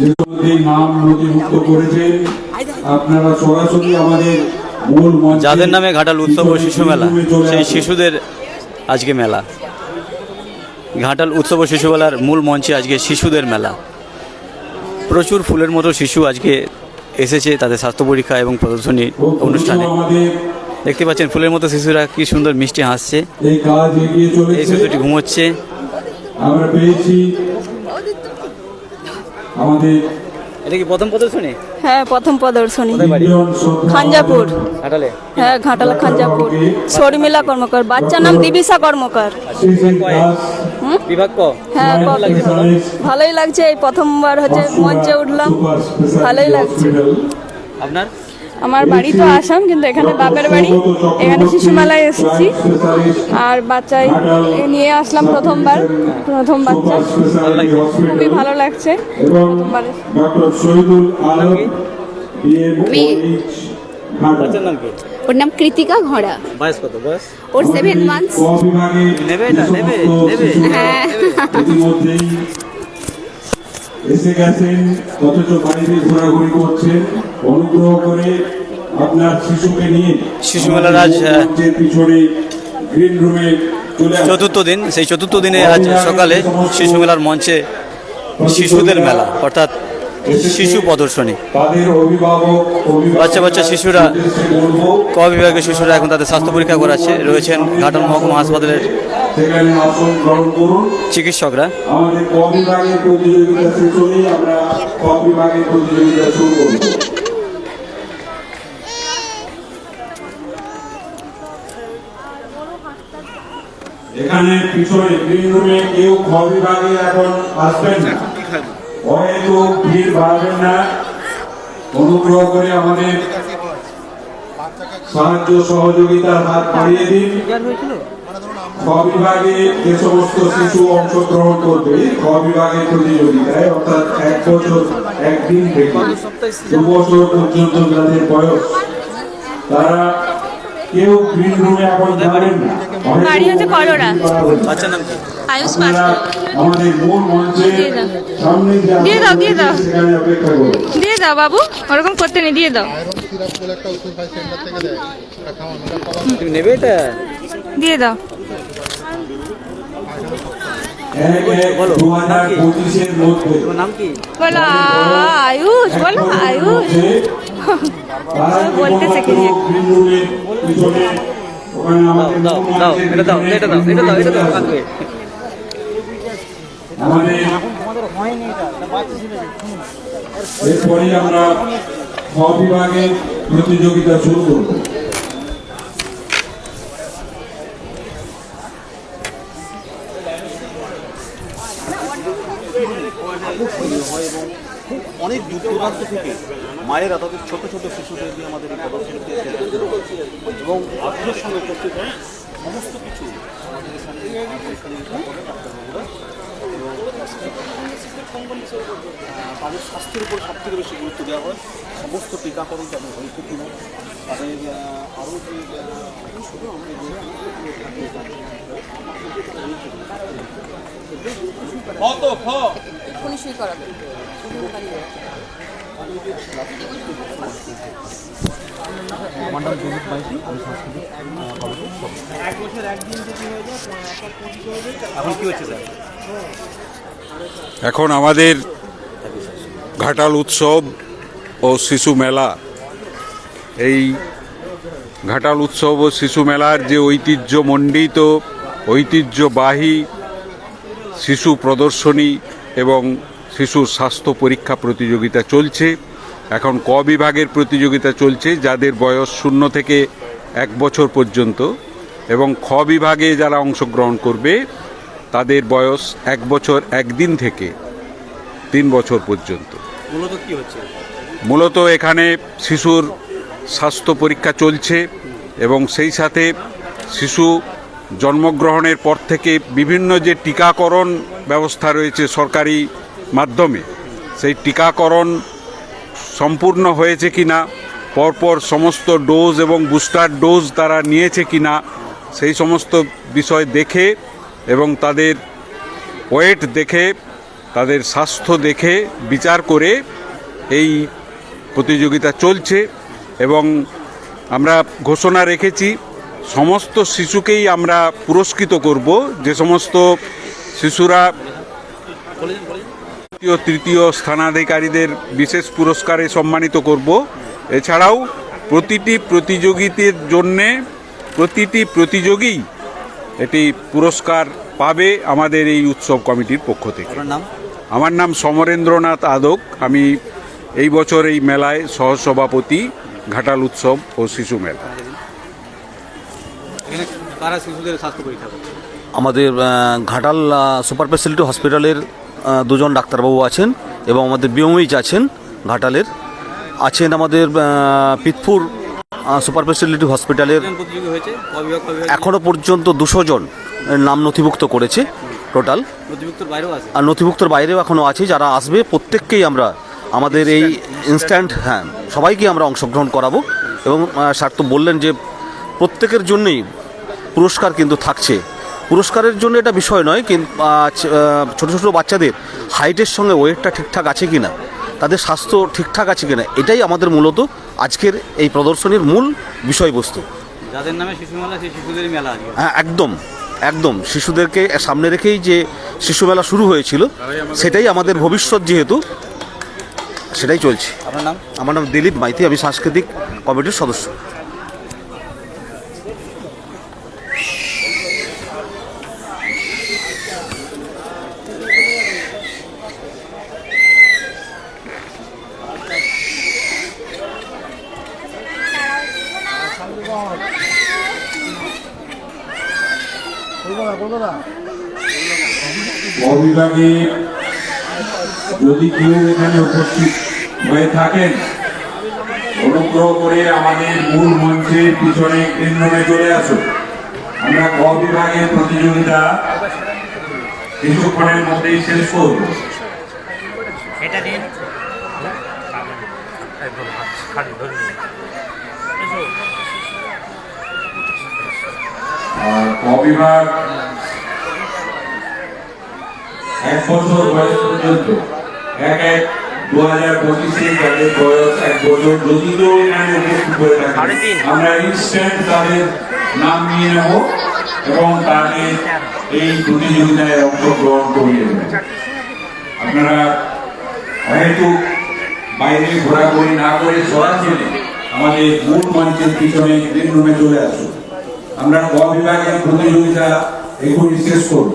যে নাম নথিভুক্ত করেছেন আপনারা সরাসরি আমাদের মূল যাদের নামে ঘাটাল উৎসব ও শিশু মেলা সেই শিশুদের আজকে মেলা। ঘাটাল উৎসব ও শিশু মেলার মূল মঞ্চে আজকে শিশুদের মেলা। প্রচুর ফুলের মতো শিশু আজকে এসেছে তাদের স্বাস্থ্য পরীক্ষা এবং প্রদর্শনী অনুষ্ঠানে। দেখতে পাচ্ছেন ফুলের মতো শিশুরা কি সুন্দর মিষ্টি হাসছে। এই শিশুটি ঘুমোচ্ছে। আমরা পেয়েছি আমাদের এটা কি প্রথম প্রদর্শনী? হ্যাঁ প্রথম প্রদর্শনী। খাঞ্জাপুর। ঘাটালে। হ্যাঁ ঘাটালে খাঞ্জাপুর। শর্মিলা কর্মকার বাচ্চার নাম দিবিসা কর্মকার। বিভাগ ক? হ্যাঁ? ভালোই লাগছে এই প্রথমবার হচ্ছে মঞ্চে উঠলাম। ভালোই লাগছে। আপনার? আমার বাড়ি তো আসাম কিন্তু এখানে বাপের বাড়ি। এখানে শিশু মেলায় এসেছি। আর বাচ্চাই নিয়ে আসলাম প্রথমবার প্রথম বাচ্চা। খুবই ভালো লাগছে। প্রথমবারে ওর নাম কৃতিকা ঘোড়া। বয়স কত? বয়স? ওর সেভেন মান্থস নেবে যে নেবে, নেবে। হ্যাঁ। এসে গেছেন অথচ বাইরে ঘোরাঘুরি করছেন। অনুগ্রহ করে আপনার শিশুকে নিয়ে শিশু মেলার আজ, পিছনে গ্রিন রুমে চতুর্থ দিন সেই চতুর্থ দিনে আজ সকালে শিশু মেলার মঞ্চে শিশুদের মেলা অর্থাৎ শিশু প্রদর্শনী। বাচ্চা বাচ্চা শিশুরা ক বিভাগের শিশুরা এখন তাদের স্বাস্থ্য পরীক্ষা করাচ্ছে। রয়েছেন ঘাটাল মহকুমা হাসপাতালের চিকিৎসকরা। আমাদের ক বিভাগের প্রতিযোগিতা শেষ আমরা ক বিভাগের প্রতিযোগিতা শুরু করব। এখানে পিছনে গ্রিন রুমে কেউ খ বিভাগে এখন আসবেন না। হয়তো ভিড় বাড়বেন না। অনুগ্রহ করে আমাদের সাহায্য সহযোগিতার হাত বাড়িয়ে দিন। বিভাগে যে সমস্ত শিশু অংশগ্রহণ করবে খ বিভাগের প্রতিযোগিতায় অর্থাৎ এক বছর, একদিন থেকে দু বছর পর্যন্ত যাদের বয়স, তারা কেউ গ্রিন রুমে এখন যাবেন না। বাড়ি হচ্ছে করোড়া। বাচ্চার নাম কি? আয়ুষ দিয়ে দাও। দিয়ে দাও, দিয়ে দাও। বাবু ওরকম করতে নেই দিয়ে দাও। নেবে এটা? দিয়ে দাও। বলো, নাম কি? আয়ুষ বলো আয়ুষ। বলতে শিখে নিয়ে। দাও দাও দাও এটা দাও এটা দাও এটা দাও এটা দাও এরপরে আমরা খ বিভাগের প্রতিযোগিতা শুরু করব অনেক দূর দূরান্ত থেকে মায়েরা তাদের ছোট ছোট শিশুদের দিয়ে আমাদের এই প্রদর্শনীতে। এবং আগ্রহের সঙ্গে করতে হয় সমস্ত কিছু আমাদের এখানে এখানে করে ডাক্তারবাবুরা এবং তাদের স্বাস্থ্যের উপর সব থেকে বেশি গুরুত্ব দেওয়া হয়। সমস্ত টিকাকরণ তাদের হয়েছে কিনা তাদের আরও যে শুধু আমরা যে থাকে এখন কি হচ্ছে স্যার? এখন আমাদের ঘাটাল উৎসব ও শিশু মেলা এই ঘাটাল উৎসব ও শিশু মেলার যে ঐতিহ্যমণ্ডিত ঐতিহ্যবাহী শিশু প্রদর্শনী এবং শিশুর স্বাস্থ্য পরীক্ষা প্রতিযোগিতা চলছে। এখন ক বিভাগের প্রতিযোগিতা চলছে যাদের বয়স শূন্য থেকে এক বছর পর্যন্ত এবং খ বিভাগে যারা অংশগ্রহণ করবে তাদের বয়স এক বছর একদিন থেকে তিন বছর পর্যন্ত। মূলত কি হচ্ছে? মূলত এখানে শিশুর স্বাস্থ্য পরীক্ষা চলছে এবং সেই সাথে শিশু জন্মগ্রহণের পর থেকে বিভিন্ন যে টিকাকরণ ব্যবস্থা রয়েছে সরকারি মাধ্যমে সেই টিকাকরণ সম্পূর্ণ হয়েছে কি না পরপর সমস্ত ডোজ এবং বুস্টার ডোজ তারা নিয়েছে কি না সেই সমস্ত বিষয় দেখে এবং তাদের ওয়েট দেখে, তাদের স্বাস্থ্য দেখে বিচার করে এই প্রতিযোগিতা চলছে এবং আমরা ঘোষণা রেখেছি, সমস্ত শিশুকেই আমরা পুরস্কৃত করব, যে সমস্ত শিশুরা দ্বিতীয় তৃতীয় স্থানাধিকারীদের বিশেষ পুরস্কারে সম্মানিত করব। এছাড়াও প্রতিটি প্রতিযোগিতার জন্যে প্রতিটি প্রতিযোগী এটি পুরস্কার পাবে আমাদের এই উৎসব কমিটির পক্ষ থেকে। আমার নাম সমরেন্দ্রনাথ আদক। আমি এই বছর এই মেলায় সহসভাপতি ঘাটাল উৎসব ও শিশু মেলা। আমাদের ঘাটাল সুপার স্পেশালিটি হসপিটালের দুজন ডাক্তারবাবু আছেন এবং আমাদের বিএমইচ আছেন, ঘাটালের। আছেন আমাদের পিতপুর সুপার স্পেশালিটি হসপিটালের। এখনও পর্যন্ত দুশো জন নাম নথিভুক্ত করেছে, টোটাল। আর নথিভুক্তর বাইরেও এখনও আছে, যারা আসবে, প্রত্যেককেই আমরা আমাদের এই ইনস্ট্যান্ট হ্যাঁ সবাইকে আমরা অংশগ্রহণ করাবো। এবং স্যার তো বললেন যে প্রত্যেকের জন্যই পুরস্কার কিন্তু থাকছে। পুরস্কারের জন্য এটা বিষয় নয় কিন্তু ছোটো ছোটো বাচ্চাদের হাইটের সঙ্গে ওয়েটটা ঠিকঠাক আছে কি না তাদের স্বাস্থ্য ঠিকঠাক আছে কিনা এটাই আমাদের মূলত আজকের এই প্রদর্শনীর মূল বিষয়বস্তু। যাদের নামে শিশু মেলা সেই শিশুদেরই মেলা হ্যাঁ একদম একদম। শিশুদেরকে সামনে রেখেই যে শিশু মেলা শুরু হয়েছিল সেটাই আমাদের ভবিষ্যৎ যেহেতু সেটাই চলছে। আপনার নাম? আমার নাম দিলীপ মাইতি আমি সাংস্কৃতিক কমিটির সদস্য। অবিভাগে যদি কেউ এখানে উপস্থিত হয়ে থাকেন অনুগ্রহ করে আমাদের মূল মঞ্চের পিছনে কেন্দ্রে চলে আসুন। আমরা ক বিভাগের প্রতিযোগিতা কিছুক্ষণের মধ্যেই শেষ করব। আর ক বিভাগ এক বছর বয়স পর্যন্ত। এক এক দু হাজার পঁচিশে যাদের বয়স এক বছর, যদি কেউ এখানে উপস্থিত হয়ে থাকে, আমরা ইনস্ট্যান্ট তাদের নাম নিয়ে নেব এবং তাদের এই প্রতিযোগিতায় অংশগ্রহণ করিয়ে দেবেন আপনারা হয়তো বাইরে ঘোরাঘুরি না করে সরাসরি আমাদের মূল মঞ্চের পিছনে গ্রিন রুমে চলে আসুন। আমরা ক বিভাগের প্রতিযোগিতা এখনই শেষ করব।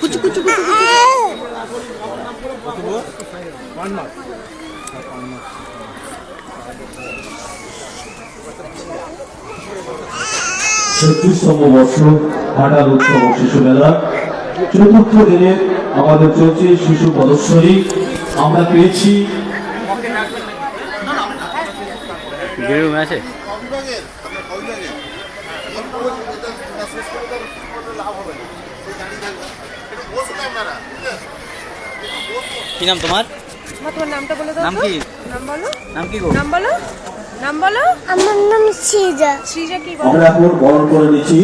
কুচু কুচু কুচু ছত্রিশতম বর্ষ ঘাটাল উৎসব শিশু মেলা চতুর্থ দিনে আমাদের চলছে শিশু প্রদর্শনী। আমরা পেয়েছি কি নাম তোমার? তোমার নামটা বলে দাও নাম কি? নাম বলো। নাম কি গো? নাম বলো। নাম বলো? আমার নাম সিজা। সৃজা কি বলো? আমরা এখন বরণ করে নিচ্ছি।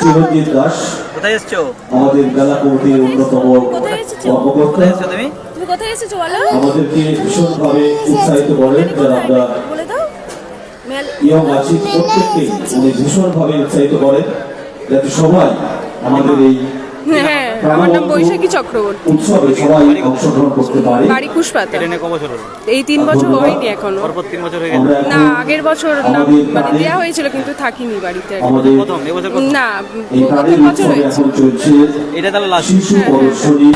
চিরঞ্জিত দাস। কোথায় এসছো? আমাদের মেলা কমিটির অন্যতম কোথায় এসেছ? কর্মকর্তা। কোথায় এসছো তুমি? তুমি কোথায় এসেছ বলো? আমাদেরকে ভীষণভাবে উৎসাহিত করেন যারা কোথায়? আমরা বলে দাও। মেল ইয়ং আছি প্রত্যেককে উনি ভীষণভাবে উৎসাহিত করেন যাতে সবাই আমাদের এই হ্যাঁ আমার নাম বৈশাখী চক্রবর্তী। উৎসবে সবাই অংশগ্রহণ করতে পারে। বাড়ি কুশপাতা। ক বছর হলো? এই তিন বছর হয়নি এখনও। পরপর তিন বছর হয়ে গেছে। না আগের বছর নাম মানে দেওয়া হয়েছিল কিন্তু থাকিনি বাড়িতে। প্রথম এবছর না প্রথম বছর হয়েছে। এটা তাহলে লাস্ট শিশু প্রদর্শনী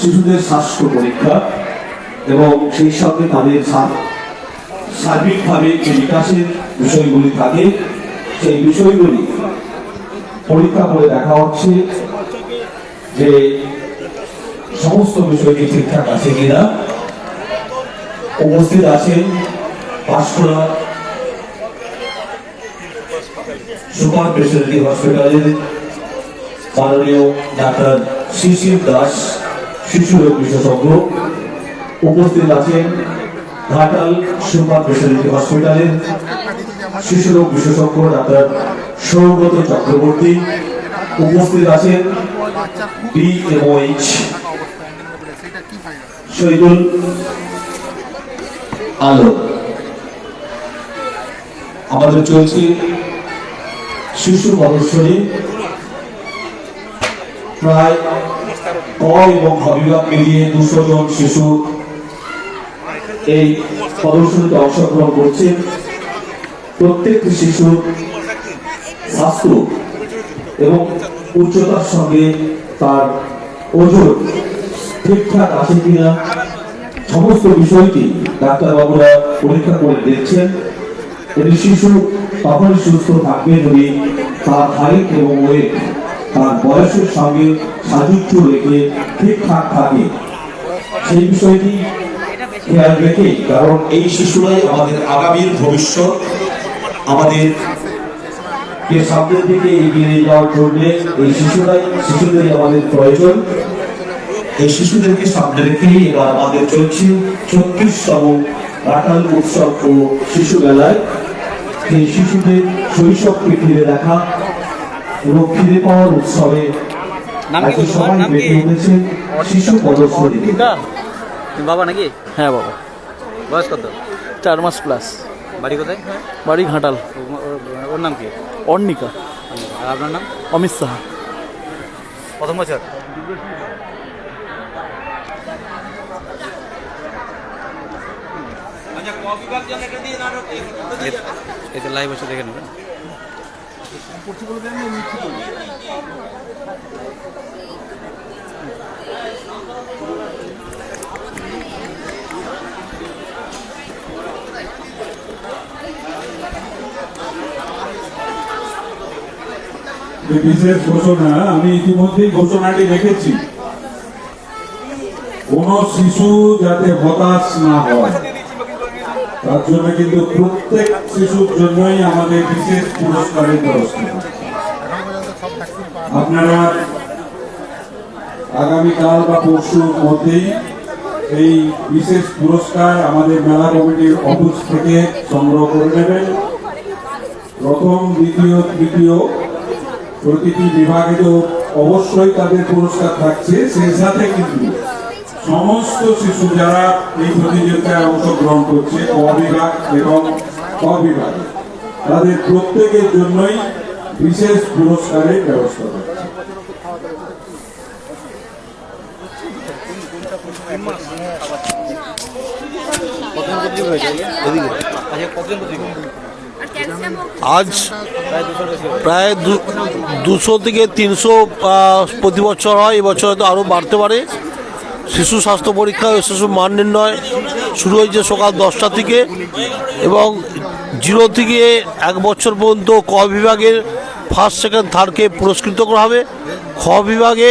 শিশুদের স্বাস্থ্য পরীক্ষা এবং সেই সঙ্গে তাদের সার্বিকভাবে যে বিকাশের বিষয়গুলি থাকে সেই বিষয়গুলি পরীক্ষা করে দেখা হচ্ছে। যে সমস্ত বিষয়টি ঠিকঠাক আছে কিনা, উপস্থিত আছেন পাঁশকুড়া সুপার স্পেশালিটি হসপিটালের মাননীয় ডাক্তার শিশির দাস, শিশু রোগ বিশেষজ্ঞ। উপস্থিত আছেন ঘাটাল সুপার স্পেশালিটি হসপিটালের শিশু রোগ বিশেষজ্ঞ ডাক্তার সৌগত চক্রবর্তী। উপস্থিত আছেন শহীদুল আলো আমাদের চলছে শিশু প্রদর্শনী প্রায় ক এবং হবিবাগ মিলিয়ে দুশো জন শিশু এই প্রদর্শনীতে অংশগ্রহণ করছে। প্রত্যেকটি শিশুর স্বাস্থ্য এবং উচ্চতার সঙ্গে তার ওজন ঠিকঠাক আছে কিনা, সমস্ত বিষয়টি ডাক্তারবাবুরা পরীক্ষা করে দেখছেন। এটি শিশু তখনই সুস্থ থাকবে যদি তার হাইট এবং ওয়েট তার বয়সের সঙ্গে সাযুজ্য রেখে ঠিকঠাক থাকে। সেই বিষয়টি খেয়াল রেখে, কারণ এই শিশুরাই আমাদের আগামীর ভবিষ্যৎ, আমাদের কে সামনের দিকে এগিয়ে নিয়ে যাওয়ার জন্য এই শিশুরাই শিশুদের আমাদের প্রয়োজন। এই শিশুদেরকে সামনে রেখেই এবার আমাদের চলছে ছত্রিশতম রাখাল উৎসব ও শিশু মেলায়। এই শিশুদের শৈশবকে ফিরে দেখা এবং ফিরে পাওয়ার উৎসবে নাম কি? সবাই নাম উঠেছে শিশু প্রদর্শনী বাবা নাকি? হ্যাঁ বাবা। বয়স কত? চার মাস প্লাস বাড়ি কোথায়? বাড়ি ঘাটাল। ওর নাম কি? অর্ণিকা। আর আপনার নাম? অমিত সাহা। প্রথম বছর? এতে লাইভ বসে দেখে নেবেন। যে বিশেষ ঘোষণা আমি ইতিমধ্যেই ঘোষণাটি রেখেছি। কোন শিশু যাতে হতাশ না হয়, তার জন্য কিন্তু প্রত্যেক শিশুর জন্যই আমাদের বিশেষ পুরস্কারের ব্যবস্থা। আপনারা আগামীকাল বা পরশুর মধ্যেই এই বিশেষ পুরস্কার আমাদের মেলা কমিটির অফিস থেকে সংগ্রহ করে নেবেন। প্রথম, দ্বিতীয়, তৃতীয় প্রতিটি বিভাগে তো অবশ্যই তাদের পুরস্কার থাকছে, সেই সাথে কিন্তু সমস্ত শিশু যারা এই প্রতিযোগিতায় অংশগ্রহণ করছে ক বিভাগ এবং ক বিভাগ তাদের প্রত্যেকের জন্যই বিশেষ পুরস্কারের ব্যবস্থা কতজন হয়েছে? আচ্ছা কতজন আজ প্রায় দুশো থেকে তিনশো প্রতি বছর হয়, এবছর হয়তো আরও বাড়তে পারে। শিশু স্বাস্থ্য পরীক্ষা শিশু মান নির্ণয় শুরু হয়েছে সকাল দশটা থেকে এবং জিরো থেকে এক বছর পর্যন্ত ক বিভাগের ফার্স্ট, সেকেন্ড, থার্ডকে পুরস্কৃত করা হবে। খ বিভাগে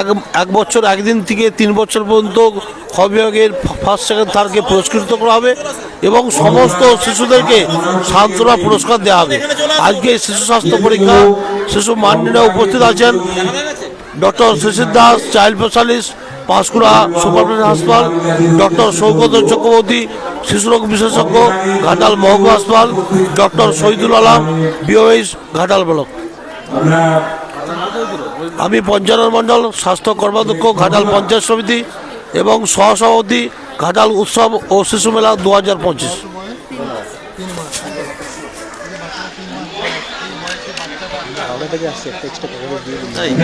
এক এক বছর, একদিন থেকে তিন বছর পর্যন্ত খ বিভাগের ফার্স্ট, সেকেন্ড, থার্ডকে পুরস্কৃত করা হবে এবং সমস্ত শিশুদেরকে সান্ত্বনা পুরস্কার দেওয়া হবে। আজকে শিশু স্বাস্থ্য পরীক্ষা, শিশু মান নির্ণয় উপস্থিত আছেন। Doctor Shishir Das, child specialist Panskura super হাসপাতাল, ডক্টর সৌগত চক্রবর্তী, শিশুরোগ বিশেষজ্ঞ, ঘাটাল মহকু হাসপাতাল, doctor Shahidul Alam BOS Ghatal block. আমি পঞ্চানন মণ্ডল, স্বাস্থ্য কর্মাধ্যক্ষ, ঘাটাল পঞ্চায়েত সমিতি এবং সহসভাপতি, ঘাটাল উৎসব ও শিশু মেলা দু হাজার পঁচিশ।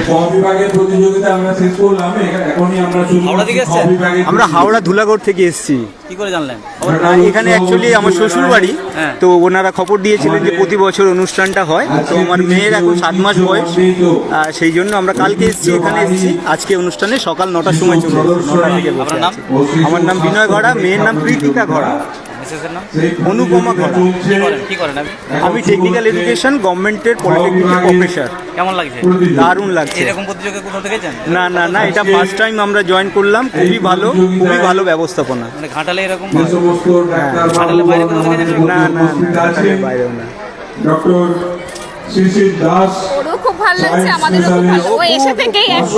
ক বিভাগের প্রতিযোগিতা আমরা শেষ করলাম এখনই আমরা হাওড়া থেকে আমরা ধুলাগড় থেকে এসেছি। কি করে জানলেন? এখানে অ্যাকচুয়ালি আমার শ্বশুর বাড়ি হ্যাঁ। তো ওনারা খবর দিয়েছিলেন যে প্রতি বছর অনুষ্ঠানটা হয় তো আমার মেয়ের এখন সাত মাস বয়স সেই জন্য আমরা কালকে এসেছি এখানে এসেছি আজকে অনুষ্ঠানে সকাল নটার সময় চলে নটা থেকে আমার নাম বিনয় ঘড়া মেয়ের নাম প্রীতিকা ঘড়া মিসেসের নাম? অনুপমা ঘড়া। কি করেন? কি করেন আমি টেকনিক্যাল এডুকেশন গভর্নমেন্টের পলিটেকনিকের প্রফেসর কেমন লাগছে? দারুণ লাগছে। এরকম প্রতিযোগিতা কোথাও দেখেছেন না না না এটা ফার্স্ট টাইম আমরা জয়েন করলাম। খুবই ভালো খুবই ভালো ব্যবস্থাপনা। মানে ঘাটালে এরকম? যে সমস্ত ডাক্তার ঘাটালে বাইরে কোথাও? না না না বাইরেও না ডক্টর শিশির দাস ওরও খুব ভালো লাগছে আমাদেরও খুব ভালো। ও এসে থেকেই অ্যাক্টিভ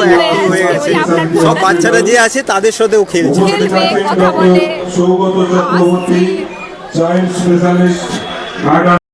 হয়ে আছে ওই আপনার সব বাচ্চারা যে আছে তাদের সাথেও খেলছে। খেলবে কথা বলে সৌগত চক্রবর্তী চাইল্ড স্পেশালিস্ট ঘাটা